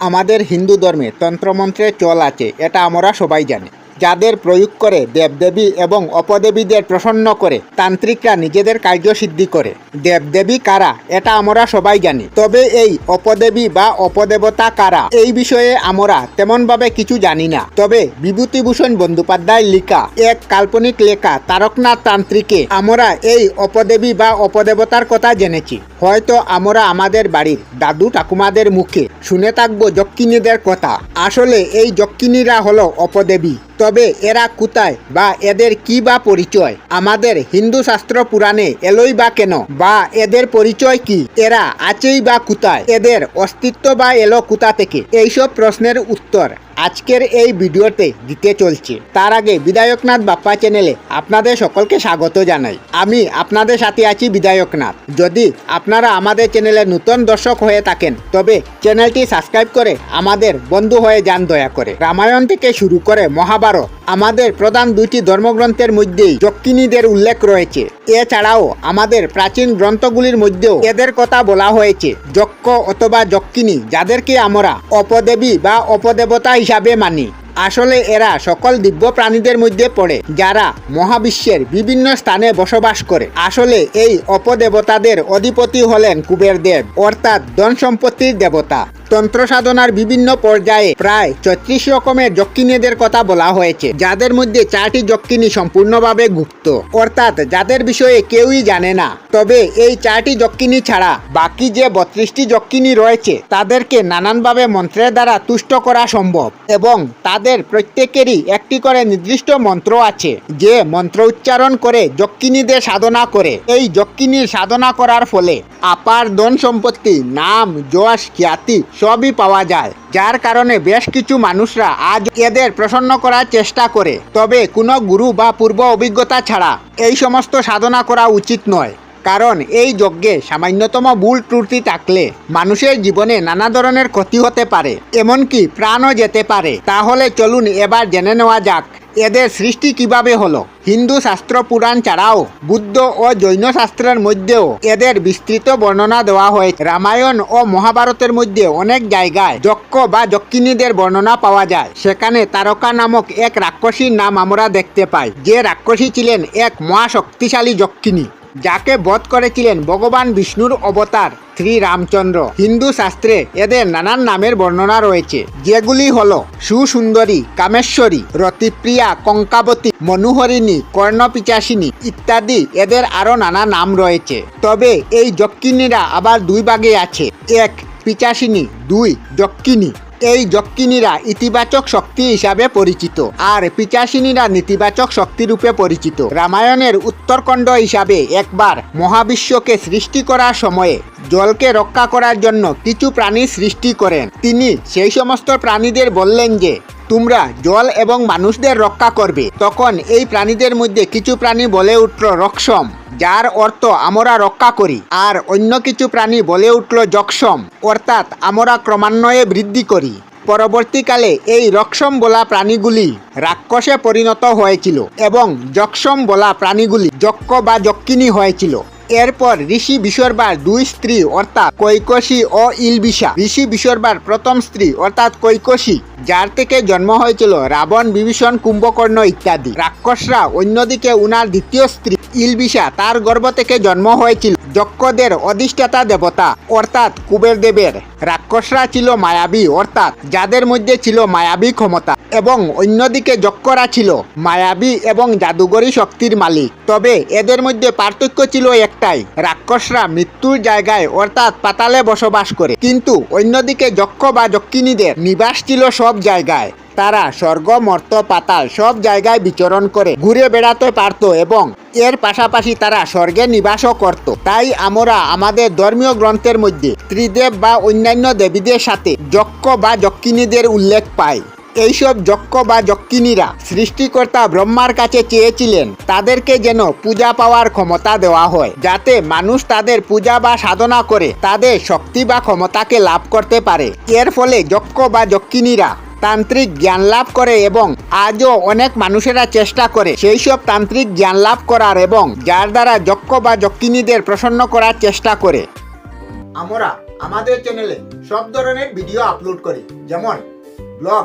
আমাদের হিন্দু ধর্মে তন্ত্রমন্ত্রে চল আছে এটা আমরা সবাই জানি। যাদের প্রয়োগ করে দেবদেবী এবং অপদেবীদের প্রসন্ন করে, তান্ত্রিকরা নিজেদের কার্যসিদ্ধি করে। দেবদেবী কারা? এটা আমরা সবাই জানি। তবে এই অপদেবী বা অপদেবতা কারা? এই বিষয়ে আমরা তেমনভাবে কিছু জানি না। তবে বিভূতিভূষণ বন্দ্যোপাধ্যায় লিখা এক কাল্পনিক লেখা তারকনাথ তান্ত্রিকে আমরা এই অপদেবী বা অপদেবতার কথা জেনেছি। হয়তো আমরা আমাদের বাড়ির দাদু ঠাকুমাদের মুখে শুনে থাকব যক্ষিণীদের কথা। আসলে এই যক্ষিণীরা হলো অপদেবী। তবে এরা কোথায় বা এদের কি বা পরিচয়? আমাদের হিন্দু শাস্ত্র পুরাণে এলোই বা কেন? বা এদের পরিচয় কি? এরা আছেই বা কোথায়? এদের অস্তিত্ব বা এলো কোথা থেকে? এইসব প্রশ্নের উত্তর আজকের এই ভিডিওতে দিতে চলছে। তার আগে বিধায়কনাথ বাপ্পা চ্যানেলে আপনাদের সকলকে স্বাগত জানাই। আমি আপনাদের সাথে আছি বিধায়কনাথ। যদি আপনারা আমাদের চ্যানেলে নতুন দর্শক হয়ে থাকেন, তবে চ্যানেলটি সাবস্ক্রাইব করে আমাদের বন্ধু হয়ে যান দয়া করে। রামায়ণ থেকে শুরু করে মহাভারত আমাদের প্রধান দুইটি ধর্মগ্রন্থের মধ্যেই যক্ষিণীদের উল্লেখ রয়েছে। এছাড়াও আমাদের প্রাচীন গ্রন্থগুলির মধ্যেও এদের কথা বলা হয়েছে, যক্ষ অথবা যক্ষিণী, যাদেরকে আমরা অপদেবী বা অপদেবতা হিসাবে মানি। আসলে এরা সকল দিব্য প্রাণীদের মধ্যে পড়ে, যারা মহাবিশ্বের বিভিন্ন স্থানে বসবাস করে। আসলে এই অপদেবতাদের অধিপতি হলেন কুবের দেব অর্থাৎ ধন সম্পত্তির দেবতা। তন্ত্র সাধনার বিভিন্ন পর্যায়ে প্রায় ছত্রিশ রকমের যক্ষিণীদের কথা বলা হয়েছে, যাদের মধ্যে চারটি যক্ষিণী সম্পূর্ণভাবে গুপ্ত। অর্থাৎ যাদের বিষয়ে কেউই জানে না। তবে এই চারটি যক্ষিণী ছাড়া বাকি যে বত্রিশটি যক্ষিণী রয়েছে, তাদেরকে নানানভাবে মন্ত্রের দ্বারা তুষ্ট করা সম্ভব এবং তাদের প্রত্যেকেরই একটি করে নির্দিষ্ট মন্ত্র আছে, যে মন্ত্র উচ্চারণ করে যক্ষিণীদের সাধনা করে। এই যক্ষিণীর সাধনা করার ফলে আপার ধন সম্পত্তি, নাম, যশ, খ্যাতি সবই পাওয়া যায়, যার কারণে বেশ কিছু মানুষরা আজ এদের প্রসন্ন করার চেষ্টা করে। তবে কোনো গুরু বা পূর্ব অভিজ্ঞতা ছাড়া এই সমস্ত সাধনা করা উচিত নয়, কারণ এই যজ্ঞে সামান্যতম ভুল ত্রুটি থাকলে মানুষের জীবনে নানা ধরনের ক্ষতি হতে পারে, এমনকি প্রাণও যেতে পারে। তাহলে চলুন এবার জেনে নেওয়া যাক এদের সৃষ্টি কীভাবে হলো? হিন্দু শাস্ত্র পুরাণ ছাড়াও বুদ্ধ ও জৈন শাস্ত্রের মধ্যেও এদের বিস্তৃত বর্ণনা দেওয়া হয়েছে। রামায়ণ ও মহাভারতের মধ্যে অনেক জায়গায় যক্ষ বা যক্ষিণীদের বর্ণনা পাওয়া যায়। সেখানে তারকা নামক এক রাক্ষসীর নাম আমরা দেখতে পাই, যে রাক্ষসী ছিলেন এক মহাশক্তিশালী যক্ষিণী। যাকে বধ করেছিলেন ভগবান বিষ্ণুর অবতার শ্রী রামচন্দ্র। হিন্দু শাস্ত্রে এদের নানান নামের বর্ণনা রয়েছে। যেগুলি হল সুসুন্দরী, কামেশ্বরী, রতিপ্রিয়া, কঙ্কাবতী, মনোহরিণী, কর্ণপিচাসিনী ইত্যাদি এদের আরও নানা নাম রয়েছে। তবে এই যক্ষিণীরা আবার দুই ভাগে আছে। এক পিচাসিনী, দুই যক্ষিণী। এই যক্ষিণীরা ইতিবাচক শক্তি হিসাবে পরিচিত আর পিচাসিনীরা নেতিবাচক শক্তিরূপে পরিচিত। রামায়ণের উত্তরখণ্ড হিসাবে একবার মহাবিশ্বকে সৃষ্টি করার সময়ে জলকে রক্ষা করার জন্য কিছু প্রাণী সৃষ্টি করেন। তিনি সেই সমস্ত প্রাণীদের বললেন যে তোমরা জল এবং মানুষদের রক্ষা করবে। তখন এই প্রাণীদের মধ্যে কিছু প্রাণী বলে উঠল রক্ষম, যার অর্থ আমরা রক্ষা করি, আর অন্য কিছু প্রাণী বলে উঠল যক্ষম, অর্থাৎ আমরা ক্রমান্বয়ে বৃদ্ধি করি। পরবর্তীকালে এই রক্ষম বলা প্রাণীগুলি রাক্ষসে পরিণত হয়েছিল এবং যক্ষম বলা প্রাণীগুলি যক্ষ বা যক্ষিণী হয়েছিল। এরপর ঋষি বিসর্বার দুই স্ত্রী, অর্থাৎ কৈকসী ও ইলবিশা। ঋষি বিসর্বার প্রথম স্ত্রী, অর্থাৎ কৈকসী যার থেকে জন্ম হয়েছিল রাবণ বিভীষণ কুম্ভকর্ণ ইত্যাদি। রাক্ষসরা অন্যদিকে উনার দ্বিতীয় স্ত্রী, ইলবিশা, তার গর্ভ থেকে জন্ম হয়েছিল যক্ষদের অধিষ্ঠাতা দেবতা, অর্থাৎ কুবের দেবের রাক্ষসরা ছিল মায়াবী, অর্থাৎ যাদের মধ্যে ছিল মায়াবী ক্ষমতা, এবং অন্যদিকে যক্ষরা ছিল মায়াবী এবং জাদুগরী শক্তির মালিক। তবে এদের মধ্যে পার্থক্য ছিল একটাই রাক্ষসরা মৃত্যুর জায়গায় অর্থাৎ পাতালে বসবাস করে। কিন্তু অন্যদিকে যক্ষ বা যক্ষিণীদের নিবাস ছিল সব জায়গায়। তারা স্বর্গ, মর্ত, পাতাল সব জায়গায় বিচরণ করে, ঘুরে বেড়াতে পারত এবং এর পাশাপাশি তারা স্বর্গে নিবাসও করত। তাই আমরা আমাদের ধর্মীয় গ্রন্থের মধ্যে ত্রিদেব বা অন্যান্য দেবীদের সাথে যক্ষ বা যক্ষিণীদের উল্লেখ পাই। এইসব যক্ষ বা যক্ষিণীরা সৃষ্টিকর্তা ব্রহ্মার কাছে চেয়েছিলেন তাদেরকে যেন পূজা পাওয়ার ক্ষমতা দেওয়া হয়, যাতে মানুষ তাদের পূজা বা সাধনা করে তাদের শক্তি বা ক্ষমতাকে লাভ করতে পারে। এর ফলে যক্ষ বা যক্ষিণীরা তান্ত্রিক জ্ঞান লাভ করে এবং আজও অনেক মানুষেরা চেষ্টা করে সেই সব তান্ত্রিক জ্ঞান লাভ করার এবং যার দ্বারা যক্ষ বা যক্ষিণীদের প্রসন্ন করার চেষ্টা করে। আমরা আমাদের চ্যানেলে সব ধরনের ভিডিও আপলোড করি, যেমন ব্লগ